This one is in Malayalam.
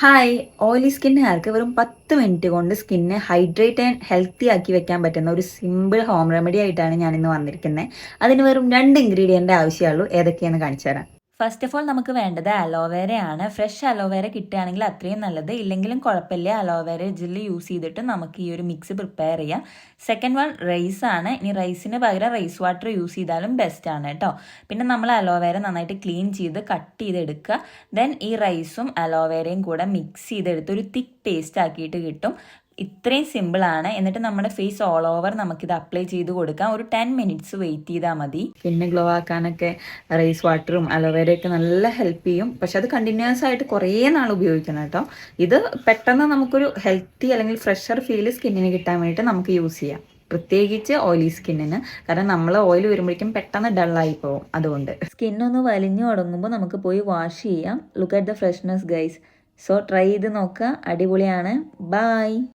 ഹായ് ഓയിലി സ്കിന്നുകാർക്ക് വെറും പത്ത് മിനിറ്റ് കൊണ്ട് സ്കിന്നെ ഹൈഡ്രേറ്റ് ആൻഡ് ഹെൽത്തി ആക്കി വെക്കാൻ പറ്റുന്ന ഒരു സിമ്പിൾ ഹോം റെമഡി ആയിട്ടാണ് ഞാൻ ഇന്ന് വന്നിരിക്കുന്നത് അതിന് വെറും രണ്ട് ഇൻഗ്രീഡിയന്റ് ആവശ്യമുള്ളൂ ഏതൊക്കെയാണെന്ന് കാണിച്ചു തരാം. ഫസ്റ്റ് ഓഫ് ഓൾ നമുക്ക് വേണ്ടത് അലോവേരയാണ് ഫ്രഷ് അലോവേര കിട്ടുകയാണെങ്കിൽ അത്രയും നല്ലത്. ഇല്ലെങ്കിലും കുഴപ്പമില്ല. അലോവേര ജെല്ല് യൂസ് ചെയ്തിട്ട് നമുക്ക് ഈ ഒരു മിക്സ് പ്രിപ്പയർ ചെയ്യാം. സെക്കൻഡ് വൺ റൈസ് ആണ്. ഇനി റൈസിന് പകരം റൈസ് വാട്ടർ യൂസ് ചെയ്താലും ബെസ്റ്റ് ആണ് കേട്ടോ. പിന്നെ നമ്മൾ അലോവേര നന്നായിട്ട് ക്ലീൻ ചെയ്ത് കട്ട് ചെയ്തെടുക്കുക. ദെൻ ഈ റൈസും അലോവേരയും കൂടെ മിക്സ് ചെയ്തെടുത്ത് ഒരു തിക്ക് പേസ്റ്റ് ആക്കിയിട്ട് കിട്ടും. ഇത്രയും സിമ്പിളാണ് എന്നിട്ട് നമ്മുടെ ഫേസ് ഓൾ ഓവർ നമുക്കിത് അപ്ലൈ ചെയ്ത് കൊടുക്കാം. ഒരു ടെൻ മിനിറ്റ്സ് വെയിറ്റ് ചെയ്താൽ മതി. പിന്നെ ഗ്ലോ ആക്കാനൊക്കെ റൈസ് വാട്ടറും അലോവേരയൊക്കെ നല്ല ഹെൽപ്പ് ചെയ്യും. പക്ഷെ അത് കണ്ടിന്യൂസ് ആയിട്ട് കുറേ നാൾ ഉപയോഗിക്കണം കേട്ടോ. ഇത് പെട്ടെന്ന് നമുക്കൊരു ഹെൽത്തി അല്ലെങ്കിൽ ഫ്രഷർ ഫീൽ സ്കിന്നിന് കിട്ടാൻ വേണ്ടിയിട്ട് നമുക്ക് യൂസ് ചെയ്യാം. പ്രത്യേകിച്ച് ഓയിലി സ്കിന്നിന് കാരണം നമ്മൾ ഓയിൽ വരുമ്പോഴേക്കും പെട്ടെന്ന് ഡള്ളായി പോകും. അതുകൊണ്ട്. സ്കിന്നൊന്ന് വലിഞ്ഞു തുടങ്ങുമ്പോൾ നമുക്ക് പോയി വാഷ് ചെയ്യാം. Look at the freshness guys so try ചെയ്ത് നോക്കുക. അടിപൊളിയാണ്. ബൈ